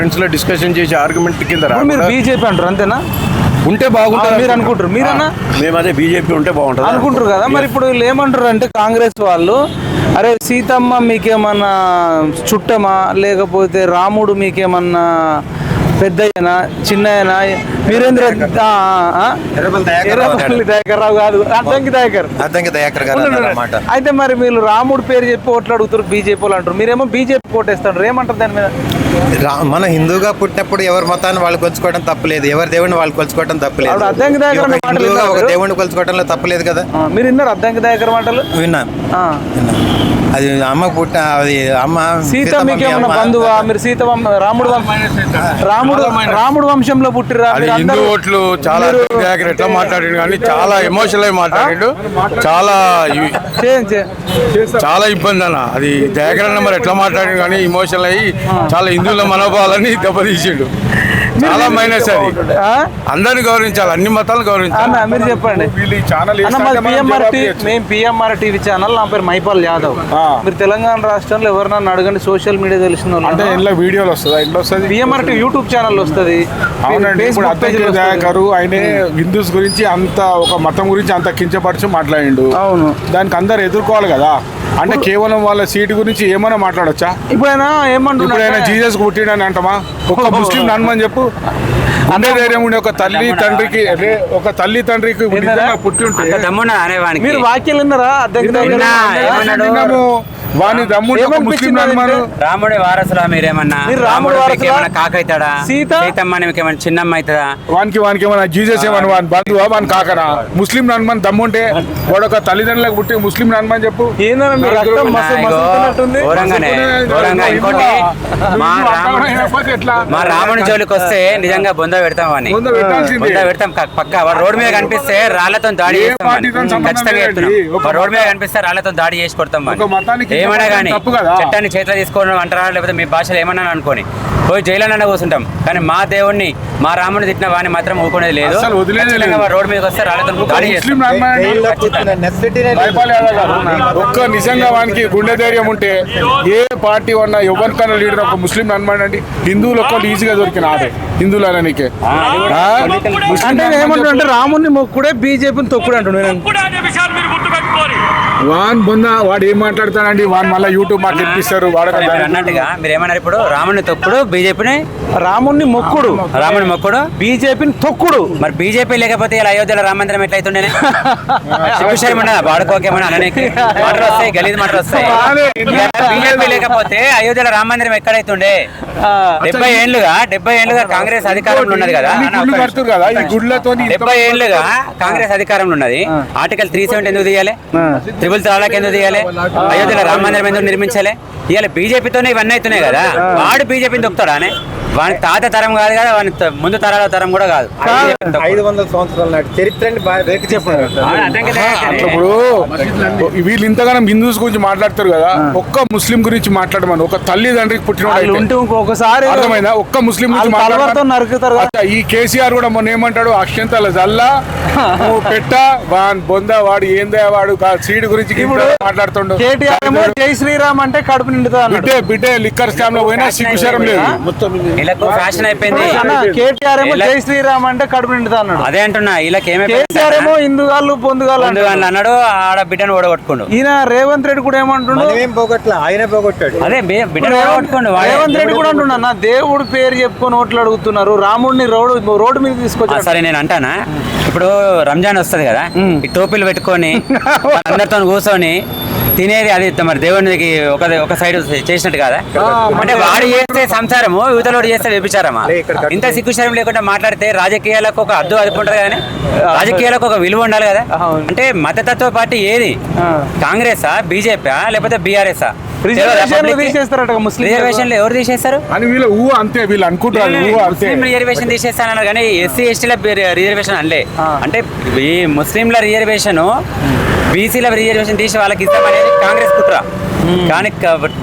ఫ్రెండ్స్లో డిస్కషన్ చేసి ఆర్గ్యుమెంట్ కింద మీరు బీజేపీ అంటారు అంతేనా? ఉంటే బాగుంటుంది మీరు అనుకుంటారు. మీరన్నా మేము అదే బీజేపీ ఉంటే బాగుంటుంది అనుకుంటారు కదా. మరి ఇప్పుడు వీళ్ళు ఏమంటారు అంటే కాంగ్రెస్ వాళ్ళు అరే సీతమ్మ మీకేమన్నా చుట్టమా? లేకపోతే రాముడు మీకేమన్నా పెద్దయ్యనా? చిన్నయ్యనా? వీరేంద్ర? ఎర్రపల్లి దయాకర్ రావు కాదు అద్దంకి దయాకర్. అర్థంకి దయాకర్ అయితే మరి మీరు రాముడు పేరు చెప్పి ఓట్లు అడుగుతారు బీజేపీ వాళ్ళు అంటారు. మీరేమో బీజేపీ ఓటేస్తారు ఏమంటారు దాని మీద? మన హిందూగా పుట్టినప్పుడు ఎవరి మతాన్ని వాళ్ళు కొలుచుకోవడం తప్పలేదు. ఎవరి దేవుడిని వాళ్ళు కొలుచుకోవడం తప్పలేదు. హిందూగా ఒక? దేవుడిని కొలుచుకోవడంలో తప్పలేదు కదా? మీరు విన్నారు అద్దంకి దయాకర్ మాటలు? విన్నాను. అది అమ్మ పుట్ట అది అమ్మ సీత మీకేమన్నా. బంధువా? మీరు సీత రాముడు వంశ- రాముడు రాముడు వంశంలో పుట్టిరా మీరు హిందూ ఓట్లు చాలా మీరు- దగ్గర ఎట్లా మాట్లాడిండు కానీ చాలా ఎమోషనల్ అయి మాట్లాడిండు. చాలా. చాలా ఇబ్బంది అన్న. అది దయాకరణ నెంబర్ ఎట్లా మాట్లాడిండు కానీ ఎమోషనల్ అయ్యి చాలా హిందువుల మనోభావాలని దెబ్బతీసిండు. చాలా మైనస్ అది. ఆ? అందరిని గౌరవించాలి అన్ని మతాలను అన్న గౌరవించాలి మీరు చెప్పండి. వీళ్ళు ఈ ఛానల్ అన్న మాది పిఎంఆర్ మేము పిఎంఆర్ టీవీ ఛానల్ నా పేరు మైపాల్ యాదవ్. ఆ. మీరు తెలంగాణ రాష్ట్రంలో ఎవరినన్నా అడగండి సోషల్ మీడియా తెలిసిన అంటే ఇంట్లో వీడియోలు వస్తుందా? ఇంట్లో వస్తుంది? పిఎంఆర్ టీవీ యూట్యూబ్ ఛానల్ వస్తుంది. దయాకరు ఆయనే హిందూస్ గురించి అంత ఒక మతం గురించి అంత కించపరిచి మాట్లాడిండు. అవును. దానికి అందరు ఎదుర్కోవాలి కదా. అంటే కేవలం వాళ్ళ సీటు గురించి ఏమైనా మాట్లాడొచ్చా? ఇప్పుడు ఆయన ఇప్పుడు ఆయన ఏమంటున్నా జీసస్ పుట్టిడని అంటమా? ఒక ముస్లిం నన్మని చెప్పు. అనే ధైర్యం ఉండే ఒక తల్లి తండ్రికి అదే ఒక తల్లి తండ్రికి నిజంగా పుట్టి ఉంటే దమ్మున్నా అనేవానికి మీరు వాక్యాలు విన్నారా? వాని దమ్ముడు ఒక ముస్లిం? రాముడి వారసులా మీరేమన్నా మీరు రాముడి రాముడు వారసులా? కాకైతాడా? సీత? సీతమ్మ మీకేమన్నా చిన్నమ్మ అవుతుందా? వానికి వానికి ఏమైనా జీసస్ ఏమని వాని బంధువా? వాని కాకనా ముస్లిం నన్మని దమ్ముంటే వాడు ఒక తల్లిదండ్రులకు పుట్టి ముస్లిం నన్మని చెప్పు. ఏందన్నా మీ రాముడు జోలికి వస్తే నిజంగా బొంద పెడతాం వాడిని బొంద పెడతాం క- పక్క. వాడు రోడ్డు మీద కనిపిస్తే రాళ్ళతో దాడి ఖచ్చితంగా రోడ్డు మీద కనిపిస్తే రాళ్ళతో దాడి చేసి కొడతాం మతానికి ఏమన్నా చెప్పడం కానీ. చట్టాన్ని చేతిలో తీసుకోవడం అంటారా లేకపోతే మీ భాషలో ఏమన్నా అనుకోని. పోయి జైల్లో కూర్చుంటాం. కానీ మా దేవుణ్ణి మా రాముని తిట్టిన వాడిని మాత్రం ఊరుకునేది లేదు. రోడ్డు మీదకి వస్తే ఒక్క నిజంగా వానికి గుండె ధైర్యం ఉంటే ఏ పార్టీ ఉన్నా ఎవరికన్నా లీడర్ ఒక ముస్లిం నన్మాడండి హిందువులు ఒక్కళ్ళు ఈజీగా దొరికిన ఆడే. హిందువులు అననీకే అంటే నన్మని ఏమంటాడు అంటే చెప్పు. రాముని మొక్కుడే బీజేపీని తొక్కుడు అంటుండు. నేను వాన్ బొంద వాడు ఏం మాట్లాడతాడండి? వాన్ మళ్ళీ యూట్యూబ్ మాకు తెప్పిస్తారు మీరు అన్నట్టుగా మీరు ఏమన్నారు ఇప్పుడు? రాముని తొక్కుడు బీజేపీని రాముని మొక్కుడు. రాముని మొక్కుడు? బీజేపీని తొక్కుడు. మరి బీజేపీ లేకపోతే ఇలా అయోధ్యలో రామ మందిరం ఎట్లయితుండే ఉండదా వాడుకోకేమన్నా అనడానికి మాటలు వస్తాయి గలీజ్ మాటలు వస్తాయి. బీజేపీ లేకపోతే అయోధ్యలో రామ మందిరం ఎక్కడైతుండే? ఆ, డెబ్బై ఏళ్ళుగా డెబ్బై ఏళ్ళుగా కాంగ్రెస్ అధికారంలో ఉన్నది కదా డెబ్బై ఏళ్ళుగా కాంగ్రెస్ అధికారంలో ఉన్నది. ఆర్టికల్ త్రీ సెవెంటీ ఎందుకు తీయాలి? ట్రిపుల్ తలాక్ ఎందుకు తీయాలి? అయోధ్యలో రామ మందిరం ఎందుకు నిర్మించాలి? ఇవాళ బీజేపీతోనే ఇవన్నీ అవుతున్నాయి కదా. వాడు బీజేపీని దొక్కుతాడానే వాని తాత తరం కాదు కదా వాని ముందు తరాల తరం కూడా కాదు. ఐదు వందల సంవత్సరాల నాటి దయాకరే. ఇప్పుడు వీళ్ళు ఇంతగానం హిందూస్ గురించి మాట్లాడతారు కదా ఒక్క ముస్లిం గురించి మాట్లాడమని. ఒక తల్లిదండ్రికి వాళ్ళు పుట్టిన ఇంకొకసారి అర్థమైందా? ఒక్క ముస్లిం గురించి ఈ కేసీఆర్ కూడా మొన్న ఏమంటాడు? అక్షంతల జల్లా నువ్వు పెట్ట వాన్ బొంద వాడు ఏందే వాడు సీడ్ గురించి మాట్లాడుతుండు. కేటీఆర్ ఏమో జై శ్రీరామ్ అంటే కడుపు నిండుతా అన్నాడు బిడ్డే బిడ్డే లిక్కర్ స్కామ్లో పోయినా సిగ్గుశరం లేదు. వీళ్ళకు ఫ్యాషన్ అయిపోయింది. అన్న, కేటీఆర్ ఏమో ఇలా- జై శ్రీరామ్ అంటే కడుపు నిండుతా అన్నాడు. అదే అంటున్నా వీళ్ళకి కేసీఆర్ ఏమో హిందుగాళ్ళు పొందుగాళ్ళు అంటాడు. అన్నాడు ఆడ బిడ్డను ఓడగొట్టుకుండు. ఈయన రేవంత్ రెడ్డి కూడా ఏమంటుండు మనమేం పోగొట్ల? ఆయన పోగొట్టాడు. అదే బిడ్డను ఓడగొట్టుకోండు. రేవంత్ రెడ్డి కూడా అంటున్నా నా దేవుడి పేరు చెప్పుకొని ఓట్లు అడుగుతున్నారు రాముడిని రోడ్డు రోడ్డు మీద ఆ, తీసుకొచ్చారు సరే నేను అంటానా? ఇప్పుడు రంజాన్ వస్తది కదా ఈ టోపీలు పెట్టుకొని అందరితో కూర్చొని తినేది అది మరి దేవునికి ఒక ఒక సైడ్ చేసినట్టు కదా? అంటే వాడు చేస్తే సంసారము యువతలోడు చేస్తే వ్యభిచారమా. ఇంత సిగ్గుశరం లేకుండా మాట్లాడితే రాజకీయాలకు ఒక అద్దు అదుపు ఉంటుంది కానీ రాజకీయాలకు ఒక విలువ ఉండాలి కదా. అంటే మతతత్వ పార్టీ ఏది? ఆ. కాంగ్రెసా బీజేపీ లేకపోతే బీఆర్ఎస్ రిజర్వేషన్లు ఎవరు తీసేస్తారు? అని వీళ్ళ ఊ అంతే వీళ్ళు అనుకుంటారు రిజర్వేషన్ తీసేస్తానన్నారు కానీ ఎస్సీ ఎస్టీల రిజర్వేషన్ అనలే. అంటే ఈ ముస్లింల రిజర్వేషన్ బీసీల రిజర్వేషన్ తీసి వాళ్ళకి ఇస్తామనేది కాంగ్రెస్ కుట్ర. కానీ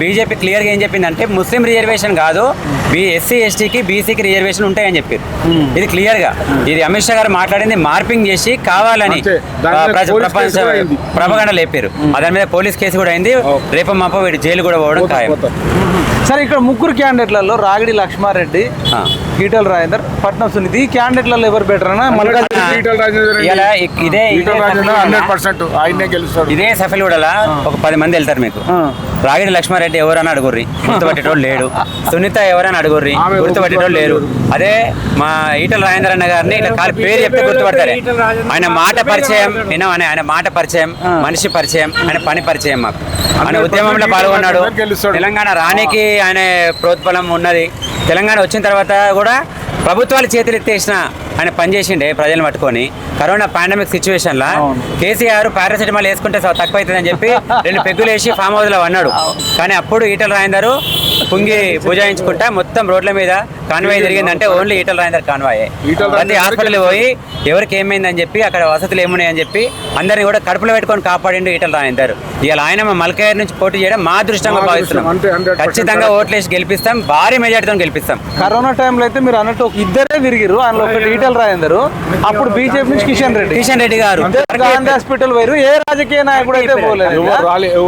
బీజేపీ క్లియర్గా ఏం చెప్పిందంటే ముస్లిం రిజర్వేషన్ కాదు బీ ఎస్సీ ఎస్టీకి బీసీకి రిజర్వేషన్ ఉంటాయని చెప్పారు. ఇది క్లియర్గా. ఇది అమిత్ షా గారు మాట్లాడింది మార్పింగ్ చేసి కావాలని ప్రపంచ. ప్రభగండ లేపారు. దాని మీద పోలీస్ కేసు కూడా అయింది. రేపు మాప వీడు జైలు కూడా పోవడం ఖాయం. సరే ఇక్కడ ముగ్గురు క్యాండిడేట్లలో రాగిడి లక్ష్మారెడ్డి ఆ. ఈటల రాజేందర్ పట్నం సునీతి ఈ క్యాండిడేట్లలో ఎవరు బెటర్ అన్న ఈటల రాజేందర్. ఇలా ఇదే ఈటల ఇదే రాజేందర్ హండ్రెడ్ సఫల్ పర్సెంట్ ఆయన్నే గెలుస్తాడు. ఇదే సఫల్ కూడా ఒక పది మంది వెళ్తారు మీకు. ఆ. రాగిడి లక్ష్మారెడ్డి ఎవరని అడుగుర్రి? గుర్తుపట్టేటోళ్ళు లేడు. సునీత ఎవరని అడుగుర్రి? ఆమె గుర్తుపట్టేటోళ్ళు లేరు అదే మా ఈటల రాజేంద్ర అన్న గారిని ఇలా కాలి పేరు చెప్తే గుర్తుపడతారు. ఆయన మాట పరిచయం విన్నాం ఆయన ఆయన మాట పరిచయం మనిషి పరిచయం ఆయన పని పరిచయం మాకు. ఆయన ఉద్యమంలో పాల్గొన్నాడు. తెలంగాణ రానికి ఆయన ప్రోత్బలం ఉన్నది. తెలంగాణ వచ్చిన తర్వాత కూడా ప్రభుత్వాలు చేతులు ఎత్తేసిన ఆయన పనిచేసిండే ప్రజలను పట్టుకొని. కరోనా పాండమిక్ సిచ్యువేషన్ లా కేసీఆర్ పారాసెటమాల్ వేసుకుంటే తక్కువ అవుతుందని చెప్పి రెండు పెగ్గులు వేసి ఫామ్ హౌస్లో అన్నాడు కానీ అప్పుడు ఈటల రాయందరు పుంగి భుజాయించుకుంటా మొత్తం రోడ్ల మీద కాన్వాయ్ జరిగిందంటే ఓన్లీ ఈటల రాయందర్ కాన్వాయే. ప్రతి రాజేందర్ హాస్పిటల్ పోయి ఎవరికి ఏమైందని చెప్పి అక్కడ వసతులు ఏమున్నాయని చెప్పి అందరిని కూడా కడుపులో పెట్టుకొని కాపాడిండు ఈటల రాయందర్ ఇవాళ ఆయన మా మల్కాయర్ నుంచి పోటీ చేయడం మా అదృష్టంగా మా భావిస్తున్నాం. అదృష్టం, అంతే, 100% ఖచ్చితంగా ఓట్లేసి గెలిపిస్తాం భారీ మెజార్టీతో గెలిపిస్తాం. కరోనా టైంలో అయితే మీరు అన్నట్టు ఒక ఇద్దరే విరిగిరు అందులో ఒకటి ఈటల రాజేందర్ అప్పుడు బీజేపీ నుంచి కిషన్ రెడ్డి. కిషన్ రెడ్డి గారు. గాంధీ హాస్పిటల్ పోయారు ఏ రాజకీయ నాయకుడు అయితే పోలేదు